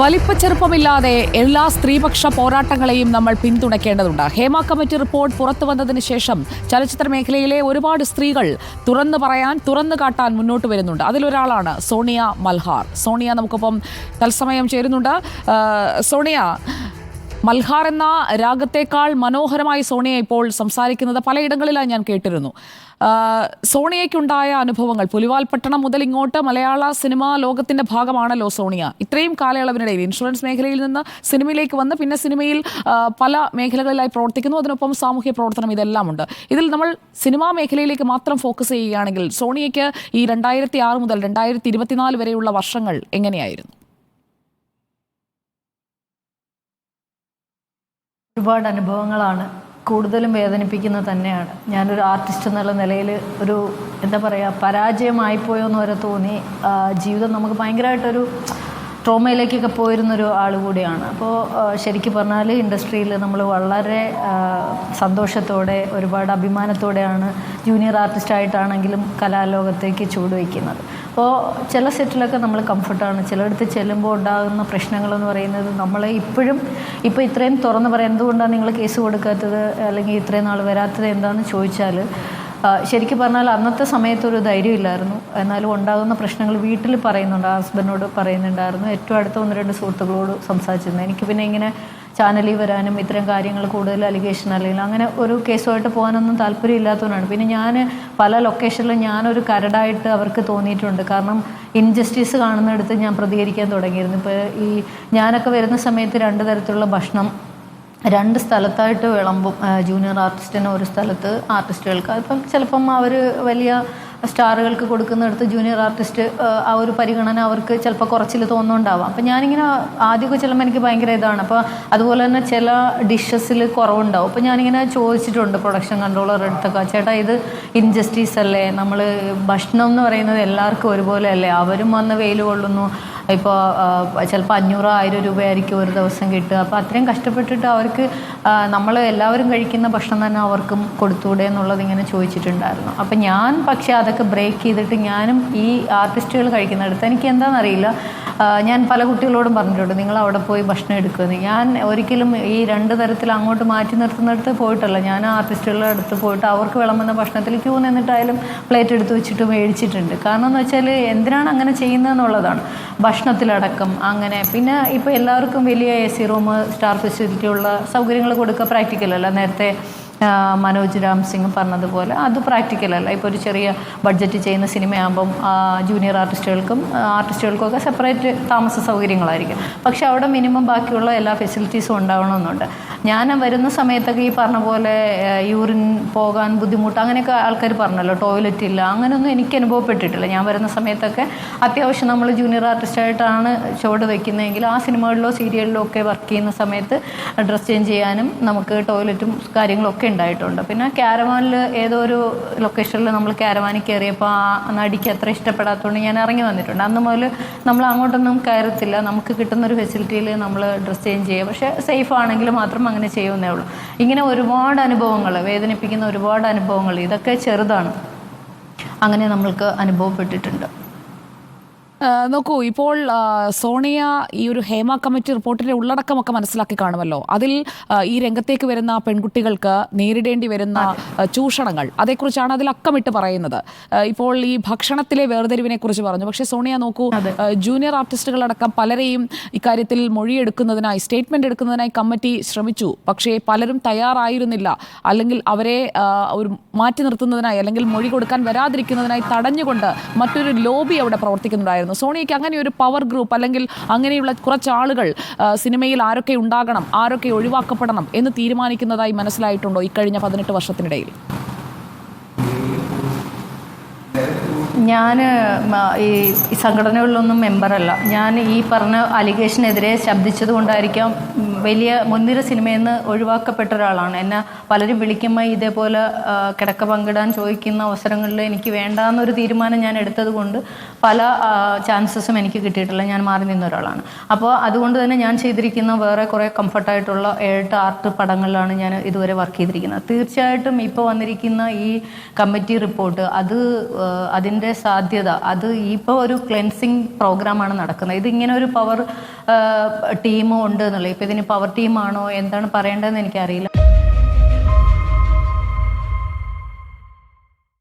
വലിപ്പച്ചെറുപ്പമില്ലാതെ എല്ലാ സ്ത്രീപക്ഷ പോരാട്ടങ്ങളെയും നമ്മൾ പിന്തുണയ്ക്കേണ്ടതുണ്ട്. ഹേമ കമ്മിറ്റി റിപ്പോർട്ട് പുറത്തു വന്നതിന് ശേഷം ചലച്ചിത്ര മേഖലയിലെ ഒരുപാട് സ്ത്രീകൾ തുറന്നു പറയാൻ തുറന്നു കാട്ടാൻ മുന്നോട്ട് വരുന്നുണ്ട്. അതിലൊരാളാണ് സോണിയ മൽഹാർ. സോണിയ നമുക്കൊപ്പം തത്സമയം ചേരുന്നുണ്ട്. സോണിയ മൽഹാർ എന്ന രാഗത്തേക്കാൾ മനോഹരമായി സോണിയ ഇപ്പോൾ സംസാരിക്കുന്നത് പലയിടങ്ങളിലായി ഞാൻ കേട്ടിരുന്നു. സോണിയയ്ക്കുണ്ടായ അനുഭവങ്ങൾ പുലിവാൽ പട്ടണം മുതൽ ഇങ്ങോട്ട് മലയാള സിനിമാ ലോകത്തിന്റെ ഭാഗമാണല്ലോ സോണിയ. ഇത്രയും കാലയളവിനിടയിൽ ഇൻഷുറൻസ് മേഖലയിൽ നിന്ന് സിനിമയിലേക്ക് വന്ന് പിന്നെ സിനിമയിൽ പല മേഖലകളിലായി പ്രവർത്തിക്കുന്നു. അതിനൊപ്പം സാമൂഹ്യ പ്രവർത്തനം ഇതെല്ലാം ഉണ്ട് ഇതിൽ നമ്മൾ സിനിമാ മേഖലയിലേക്ക് മാത്രം ഫോക്കസ് ചെയ്യുകയാണെങ്കിൽ സോണിയയ്ക്ക് ഈ രണ്ടായിരത്തി ആറ് മുതൽ രണ്ടായിരത്തി ഇരുപത്തിനാല് വരെയുള്ള വർഷങ്ങൾ എങ്ങനെയായിരുന്നു? ഒരുപാട് അനുഭവങ്ങളാണ് കൂടുതലും വേദനിപ്പിക്കുന്നത് തന്നെയാണ്. ഞാനൊരു ആർട്ടിസ്റ്റ് എന്നുള്ള നിലയിൽ ഒരു എന്താ പറയുക പരാജയമായിപ്പോയോ എന്ന് വരെ തോന്നി. ജീവിതം നമുക്ക് ഭയങ്കരമായിട്ടൊരു ട്രോമയിലേക്കൊക്കെ പോയിരുന്നൊരു ആൾ കൂടിയാണ്. അപ്പോൾ ശരിക്കും പറഞ്ഞാൽ ഇൻഡസ്ട്രിയിൽ നമ്മൾ വളരെ സന്തോഷത്തോടെ ഒരുപാട് അഭിമാനത്തോടെയാണ് ജൂനിയർ ആർട്ടിസ്റ്റായിട്ടാണെങ്കിലും കലാലോകത്തേക്ക് ചുവടുവയ്ക്കുന്നത് അപ്പോൾ ചില സെറ്റിലൊക്കെ നമ്മൾ കംഫർട്ടാണ് ചിലയിടത്ത് ചെല്ലുമ്പോൾ ഉണ്ടാകുന്ന പ്രശ്നങ്ങളെന്ന് പറയുന്നത് നമ്മൾ ഇപ്പോഴും ഇപ്പോൾ ഇത്രയും തുറന്ന് പറയാം എന്തുകൊണ്ടാണ് നിങ്ങൾ കേസ് കൊടുക്കാത്തത്? അല്ലെങ്കിൽ ഇത്രയും നാൾ വരാത്തത് എന്താണെന്ന് ചോദിച്ചാൽ ശരിക്കും പറഞ്ഞാൽ അന്നത്തെ സമയത്തൊരു ധൈര്യമില്ലായിരുന്നു. എന്നാലും ഉണ്ടാകുന്ന പ്രശ്നങ്ങൾ വീട്ടിൽ പറയുന്നുണ്ട്. ഹസ്ബൻഡിനോട് പറയുന്നുണ്ടായിരുന്നു. ഏറ്റവും അടുത്ത ഒന്ന് രണ്ട് സുഹൃത്തുക്കളോട് സംസാരിച്ചിരുന്നു. എനിക്ക് പിന്നെ ഇങ്ങനെ ചാനലിൽ വരാനും ഇത്തരം കാര്യങ്ങൾ കൂടുതൽ അലിഗേഷൻ അല്ലെങ്കിൽ അങ്ങനെ ഒരു കേസുമായിട്ട് പോകാനൊന്നും താല്പര്യമില്ലാത്തതുകൊണ്ടാണ് പിന്നെ ഞാൻ പല ലൊക്കേഷനിലും ഞാനൊരു കരടായിട്ട് അവർക്ക് തോന്നിയിട്ടുണ്ട്. കാരണം ഇൻജസ്റ്റിസ് കാണുന്നിടത്ത് ഞാൻ പ്രതികരിക്കാൻ തുടങ്ങിയിരുന്നു. ഇപ്പോൾ ഈ ഞാനൊക്കെ വരുന്ന സമയത്ത് രണ്ട് തരത്തിലുള്ള ഭക്ഷണം രണ്ട് സ്ഥലത്തായിട്ട് വിളമ്പും. ജൂനിയർ ആർട്ടിസ്റ്റിന് ഒരു സ്ഥലത്ത് ആർട്ടിസ്റ്റുകൾക്ക് അപ്പം ചിലപ്പം അവർ വലിയ സ്റ്റാറുകൾക്ക് കൊടുക്കുന്നിടത്ത് ജൂനിയർ ആർട്ടിസ്റ്റ് ആ, ഒരു പരിഗണന അവർക്ക് ചിലപ്പോൾ കുറച്ചിൽ തോന്നുന്നുണ്ടാവാം. അപ്പം ഞാനിങ്ങനെ ആദ്യമൊക്കെ ചെല്ലുമ്പോൾ എനിക്ക് ഭയങ്കര ഇതാണ്. അപ്പോൾ അതുപോലെ തന്നെ ചില ഡിഷസിൽ കുറവുണ്ടാവും. അപ്പോൾ ഞാനിങ്ങനെ ചോദിച്ചിട്ടുണ്ട് പ്രൊഡക്ഷൻ കൺട്രോളർ അടുത്തൊക്കെ ചേട്ടാ ഇത് ഇൻജസ്റ്റീസ് അല്ലേ? നമ്മൾ ഭക്ഷണം എന്ന് പറയുന്നത് എല്ലാവർക്കും ഒരുപോലെ അല്ലേ അവരും വന്ന് വെയിൽ കൊള്ളുന്നു. ഇപ്പോൾ ചിലപ്പോൾ അഞ്ഞൂറ് ആയിരം രൂപയായിരിക്കും ഒരു ദിവസം കിട്ടുക. അപ്പോൾ അത്രയും കഷ്ടപ്പെട്ടിട്ട് അവർക്ക് നമ്മൾ എല്ലാവരും കഴിക്കുന്ന ഭക്ഷണം തന്നെ അവർക്കും കൊടുത്തൂടെ എന്നുള്ളത് ഇങ്ങനെ ചോദിച്ചിട്ടുണ്ടായിരുന്നു. അപ്പം ഞാൻ പക്ഷേ അതൊക്കെ ബ്രേക്ക് ചെയ്തിട്ട് ഞാനും ഈ ആർട്ടിസ്റ്റുകൾ കഴിക്കുന്നിടത്ത് എനിക്ക് എന്താണെന്നറിയില്ല. ഞാൻ പല കുട്ടികളോടും പറഞ്ഞിട്ടുണ്ട് നിങ്ങൾ അവിടെ പോയി ഭക്ഷണം എടുക്കുമെന്ന്. ഞാൻ ഒരിക്കലും ഈ രണ്ട് തരത്തിൽ അങ്ങോട്ട് മാറ്റി നിർത്തുന്നിടത്ത് പോയിട്ടല്ല. ഞാൻ ആർട്ടിസ്റ്റുകളുടെ അടുത്ത് പോയിട്ട് അവർക്ക് വിളമ്പുന്ന ഭക്ഷണത്തിൽ ക്യൂ നിന്നിട്ടായാലും പ്ലേറ്റ് എടുത്ത് വെച്ചിട്ട് മേടിച്ചിട്ടുണ്ട്. കാരണം എന്ന് വെച്ചാൽ എന്തിനാണ് അങ്ങനെ ചെയ്യുന്നതെന്നുള്ളതാണ്. ഭക്ഷണത്തിലടക്കം അങ്ങനെ. പിന്നെ ഇപ്പോൾ എല്ലാവർക്കും വലിയ A C room star facility ഉള്ള സൗകര്യങ്ങൾ കൊടുക്കുക പ്രാക്ടിക്കൽ അല്ല. നേരത്തെ മനോജ് രാം സിംഗ് പറഞ്ഞതുപോലെ അത് പ്രാക്ടിക്കൽ അല്ല. ഇപ്പോൾ ഒരു ചെറിയ ബഡ്ജറ്റ് ചെയ്യുന്ന സിനിമയാകുമ്പം ജൂനിയർ ആർട്ടിസ്റ്റുകൾക്കും ആർട്ടിസ്റ്റുകൾക്കൊക്കെ സെപ്പറേറ്റ് താമസ സൗകര്യങ്ങളായിരിക്കും. പക്ഷേ അവിടെ മിനിമം ബാക്കിയുള്ള എല്ലാ ഫെസിലിറ്റീസും ഉണ്ടാവണമെന്നുണ്ട്. ഞാൻ വരുന്ന സമയത്തൊക്കെ ഈ പറഞ്ഞ പോലെ യൂറിൻ പോകാൻ ബുദ്ധിമുട്ട് അങ്ങനെയൊക്കെ ആൾക്കാർ പറഞ്ഞല്ലോ. ടോയ്ലറ്റ് ഇല്ല അങ്ങനെയൊന്നും എനിക്ക് അനുഭവപ്പെട്ടിട്ടില്ല. ഞാൻ വരുന്ന സമയത്തൊക്കെ അത്യാവശ്യം നമ്മൾ ജൂനിയർ ആർട്ടിസ്റ്റായിട്ടാണ് ചുവട് വയ്ക്കുന്നതെങ്കിൽ ആ സിനിമകളിലോ സീരിയലിലോ ഒക്കെ വർക്ക് ചെയ്യുന്ന സമയത്ത് ഡ്രസ് ചേഞ്ച് ചെയ്യാനും നമുക്ക് ടോയ്ലറ്റും കാര്യങ്ങളൊക്കെ ഉണ്ടായിട്ടുണ്ട്. പിന്നെ കാരവാനിൽ ഏതോ ഒരു ലൊക്കേഷനിൽ നമ്മൾ കാരവാനിൽ കയറിയപ്പോൾ ആ നടിക്ക് അത്ര ഇഷ്ടപ്പെടാത്തതുകൊണ്ട് ഞാൻ ഇറങ്ങി വന്നിട്ടുണ്ട്. അന്ന് മുതൽ നമ്മൾ അങ്ങോട്ടൊന്നും കയറത്തില്ല. നമുക്ക് കിട്ടുന്ന ഒരു ഫെസിലിറ്റിയിൽ നമ്മൾ ഡ്രസ് ചേഞ്ച് ചെയ്യുക. പക്ഷേ സേഫ് ആണെങ്കിൽ മാത്രം അങ്ങനെ ചെയ്യുന്നേ ഉള്ളൂ. ഇങ്ങനെ ഒരുപാട് അനുഭവങ്ങൾ വേദനിപ്പിക്കുന്ന ഒരുപാട് അനുഭവങ്ങൾ ഇതൊക്കെ ചെറുതാണ്. അങ്ങനെ നമ്മൾക്ക് അനുഭവപ്പെട്ടിട്ടുണ്ട്. നോക്കൂ ഇപ്പോൾ സോണിയ ഈ ഒരു ഹേമ കമ്മിറ്റി റിപ്പോർട്ടിന്റെ ഉള്ളടക്കമൊക്കെ മനസ്സിലാക്കി കാണുമല്ലോ. അതിൽ ഈ രംഗത്തേക്ക് വരുന്ന പെൺകുട്ടികൾക്ക് നേരിടേണ്ടി വരുന്ന ചൂഷണങ്ങൾ അതേക്കുറിച്ചാണ് അതിൽ അക്കമിട്ട് പറയുന്നത്. ഇപ്പോൾ ഈ ഭക്ഷണത്തിലെ വേർതിരിവിനെ കുറിച്ച് പറഞ്ഞു. പക്ഷേ സോണിയ നോക്കൂ ജൂനിയർ ആർട്ടിസ്റ്റുകളടക്കം പലരെയും ഇക്കാര്യത്തിൽ മൊഴിയെടുക്കുന്നതിനായി സ്റ്റേറ്റ്മെന്റ് എടുക്കുന്നതിനായി കമ്മിറ്റി ശ്രമിച്ചു. പക്ഷേ പലരും തയ്യാറായിരുന്നില്ല. അല്ലെങ്കിൽ അവരെ ഒരു മാറ്റി നിർത്തുന്നതിനായി അല്ലെങ്കിൽ മൊഴി കൊടുക്കാൻ വരാതിരിക്കുന്നതിനായി തടഞ്ഞുകൊണ്ട് മറ്റൊരു ലോബി അവിടെ പ്രവർത്തിക്കുന്നുണ്ടായിരുന്നു. സോണിയയ്ക്ക് അങ്ങനെ ഒരു പവർ ഗ്രൂപ്പ് അല്ലെങ്കിൽ അങ്ങനെയുള്ള കുറച്ച് ആളുകൾ സിനിമയിൽ ആരൊക്കെ ഉണ്ടാകണം ആരൊക്കെ ഒഴിവാക്കപ്പെടണം എന്ന് തീരുമാനിക്കുന്നതായി മനസ്സിലായിട്ടുണ്ടോ ഇക്കഴിഞ്ഞ പതിനെട്ട് വർഷത്തിനിടയിൽ? ഞാൻ ഈ സംഘടനകളിലൊന്നും മെമ്പറല്ല. ഞാൻ ഈ പറഞ്ഞ അലിഗേഷനെതിരെ ശബ്ദിച്ചത് കൊണ്ടായിരിക്കാം വലിയ മുൻനിര സിനിമയിൽ നിന്ന് ഒഴിവാക്കപ്പെട്ട ഒരാളാണ്. എന്നെ പലരും വിളിക്കുമ്പോൾ ഇതേപോലെ കിടക്ക പങ്കിടാൻ ചോദിക്കുന്ന അവസരങ്ങളിൽ എനിക്ക് വേണ്ടാന്നൊരു തീരുമാനം ഞാൻ എടുത്തത് കൊണ്ട് പല ചാൻസസും എനിക്ക് കിട്ടിയിട്ടില്ല. ഞാൻ മാറി നിന്ന ഒരാളാണ്. അപ്പോൾ അതുകൊണ്ട് തന്നെ ഞാൻ ചെയ്തിരിക്കുന്ന വേറെ കുറേ കംഫർട്ടായിട്ടുള്ള ഏഴ് ആർട്ട് പടങ്ങളിലാണ് ഞാൻ ഇതുവരെ വർക്ക് ചെയ്തിരിക്കുന്നത്. തീർച്ചയായിട്ടും ഇപ്പോൾ വന്നിരിക്കുന്ന ഈ കമ്മിറ്റി റിപ്പോർട്ട് അത് അതിന്റെ അതിന്റെ സാധ്യത. അത് ഇപ്പോൾ ഒരു ക്ലെൻസിങ് പ്രോഗ്രാമാണ് നടക്കുന്നത്. ഇതിങ്ങനെ ഒരു പവർ ടീമോ ഉണ്ട് എന്നുള്ളത്. ഇപ്പോൾ ഇതിന് പവർ ടീമാണോ? എന്താണ് പറയേണ്ടതെന്ന് എനിക്കറിയില്ല.